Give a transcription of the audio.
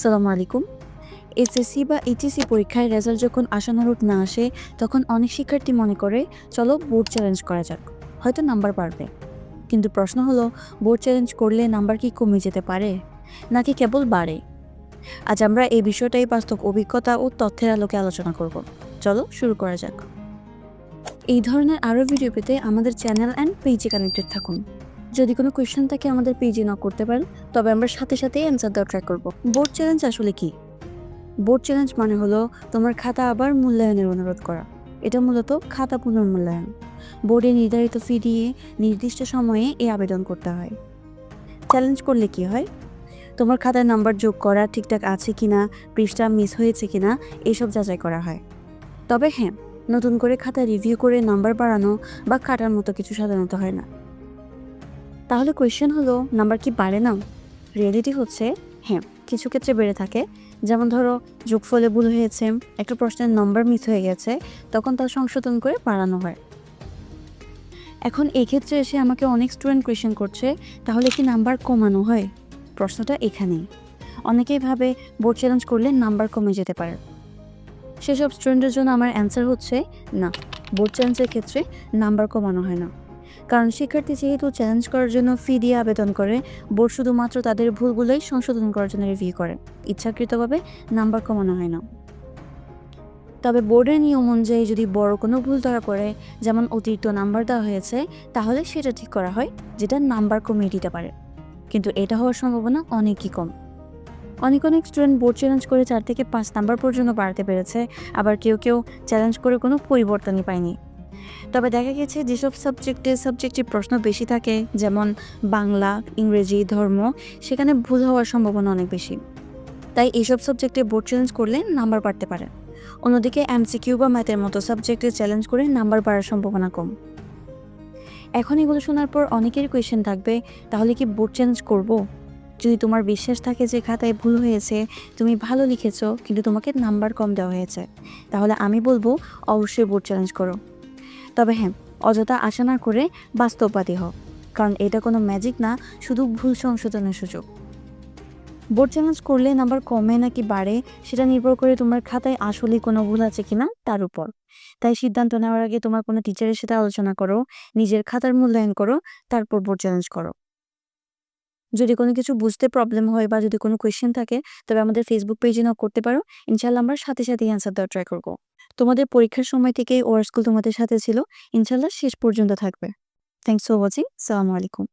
সালামু আলাইকুম। এসএসসি বা এইচএসসি পরীক্ষায় রেজাল্ট যখন আশানুরূপ না আসে, তখন অনেক শিক্ষার্থী মনে করে, চলো বোর্ড চ্যালেঞ্জ করা যাক। হয়তো নাম্বার পারবে। কিন্তু প্রশ্ন হলো, বোর্ড চ্যালেঞ্জ করলে নাম্বার কি কমে যেতে পারে, নাকি কেবল বাড়ে? আজ আমরা এই বিষয়টাই বাস্তব অভিজ্ঞতা ও তথ্যের আলোকে আলোচনা করব। চলো শুরু করা যাক। এই ধরনের আরও ভিডিও পেতে আমাদের চ্যানেল অ্যান্ড পেজে কানেক্টেড থাকুন। যদি কোনো কোয়েশ্চেন থাকে আমাদের পেজে নক করতে পারেন, তবে আমরা সাথে সাথে অ্যান্সার দেওয়া ট্রাই করব। বোর্ড চ্যালেঞ্জ আসলে কি? বোর্ড চ্যালেঞ্জ মানে হলো তোমার খাতা আবার মূল্যায়নের অনুরোধ করা। এটা মূলত খাতা পুনর্মূল্যায়ন। বোর্ডে নির্ধারিত ফি দিয়ে নির্দিষ্ট সময়ে এই আবেদন করতে হয়। চ্যালেঞ্জ করলে কি হয়? তোমার খাতায় নাম্বার যোগ করা ঠিকঠাক আছে কি না পৃষ্ঠা মিস হয়েছে কি না এইসব যাচাই করা হয়। তবে হ্যাঁ নতুন করে খাতা রিভিউ করে নাম্বার বাড়ানো বা কাটার মতো কিছু সাধারণত হয় না। তাহলে কোয়েশ্চেন হলো নাম্বার কি বাড়ে না? রিয়েলিটি হচ্ছে হ্যাঁ কিছু ক্ষেত্রে বেড়ে থাকে। যেমন ধরো, যোগফলে ভুল হয়েছে, একটা প্রশ্নের নম্বর মিস হয়ে গেছে, তখন তার সংশোধন করে বাড়ানো হয়। এখন এই ক্ষেত্রে এসে আমাকে অনেক স্টুডেন্ট কোয়েশ্চেন করছে, তাহলে কি নাম্বার কমানো হয়? প্রশ্নটা এখানেই। অনেকেই ভাবে বোর্ড চ্যালেঞ্জ করলে নাম্বার কমে যেতে পারে। সেসব স্টুডেন্টের জন্য আমার অ্যান্সার হচ্ছে, না বোর্ড চ্যালেঞ্জের ক্ষেত্রে নাম্বার কমানো হয় না। কারণ শিক্ষার্থী যেহেতু চ্যালেঞ্জ করার জন্য ফি দিয়ে আবেদন করে, বোর্ড শুধুমাত্র তাদের ভুলগুলোই সংশোধন করার জন্য রিভিউ করে। ইচ্ছাকৃতভাবে নাম্বার কমানো হয় না। তবে বোর্ডের নিয়ম অনুযায়ী যদি বড় কোনো ভুল ধরা পড়ে, যেমন অতিরিক্ত নাম্বার দেওয়া হয়েছে, তাহলে সেটা ঠিক করা হয়, যেটা নাম্বার কমিয়ে দিতে পারে। কিন্তু এটা হওয়ার সম্ভাবনা অনেকই কম। অনেক অনেক স্টুডেন্ট বোর্ড চ্যালেঞ্জ করে চার থেকে পাঁচ নাম্বার পর্যন্ত বাড়তে পেরেছে, আবার কেউ কেউ চ্যালেঞ্জ করে কোনো পরিবর্তনই পায়নি। তবে দেখা গেছে যেসব সাবজেক্টে সাবজেক্টিভ প্রশ্ন বেশি থাকে, যেমন বাংলা, ইংরেজি, ধর্ম, সেখানে ভুল হওয়ার সম্ভাবনা অনেক বেশি। তাই এইসব সাবজেক্টে বোর্ড চ্যালেঞ্জ করলে নাম্বার বাড়তে পারে। অন্যদিকে এমসিকিউ বা ম্যাথের মতো সাবজেক্টে চ্যালেঞ্জ করে নাম্বার বাড়ার সম্ভাবনা কম। এখন এগুলো শোনার পর অনেকেরই কোয়েশ্চেন থাকবে, তাহলে কি বোর্ড চ্যালেঞ্জ করব? যদি তোমার বিশ্বাস থাকে যে খাতায় ভুল হয়েছে, তুমি ভালো লিখেছো, কিন্তু তোমাকে নাম্বার কম দেওয়া হয়েছে, তাহলে আমি বলব, অবশ্যই বোর্ড চ্যালেঞ্জ করো। তবে হ্যাঁ অযথা আশা না করে বাস্তববাদী হও, কারণ এটা কোনো ম্যাজিক না, শুধু ভুল সংশোধনের সুযোগ। বোর্ড চ্যালেঞ্জ করলে নাম্বার কমে নাকি বাড়ে, সেটা নির্ভর করে তোমার খাতায় আসলেই কোনো ভুল আছে কিনা তার উপর। তাই সিদ্ধান্ত নেওয়ার আগে তোমার কোনো টিচারের সাথে আলোচনা করো, নিজের খাতার মূল্যায়ন করো, তারপর বোর্ড চ্যালেঞ্জ করো। যদি কোনো কিছু বুঝতে প্রবলেম হয় বা যদি কোনো কোয়েশ্চেন থাকে, তবে আমাদের ফেসবুক পেজে নক করতে পারো ইনশাল্লাহ আমরা সাথে সাথেই অ্যান্সার দেওয়ার ট্রাই করব। তোমাদের পরীক্ষার সময় থেকে ওয়ার স্কুল তোমাদের সাথে ছিল। ইনশাল্লাহ শেষ পর্যন্ত থাকবে। থ্যাংকস ফর ওয়াচিং সালামু আলাইকুম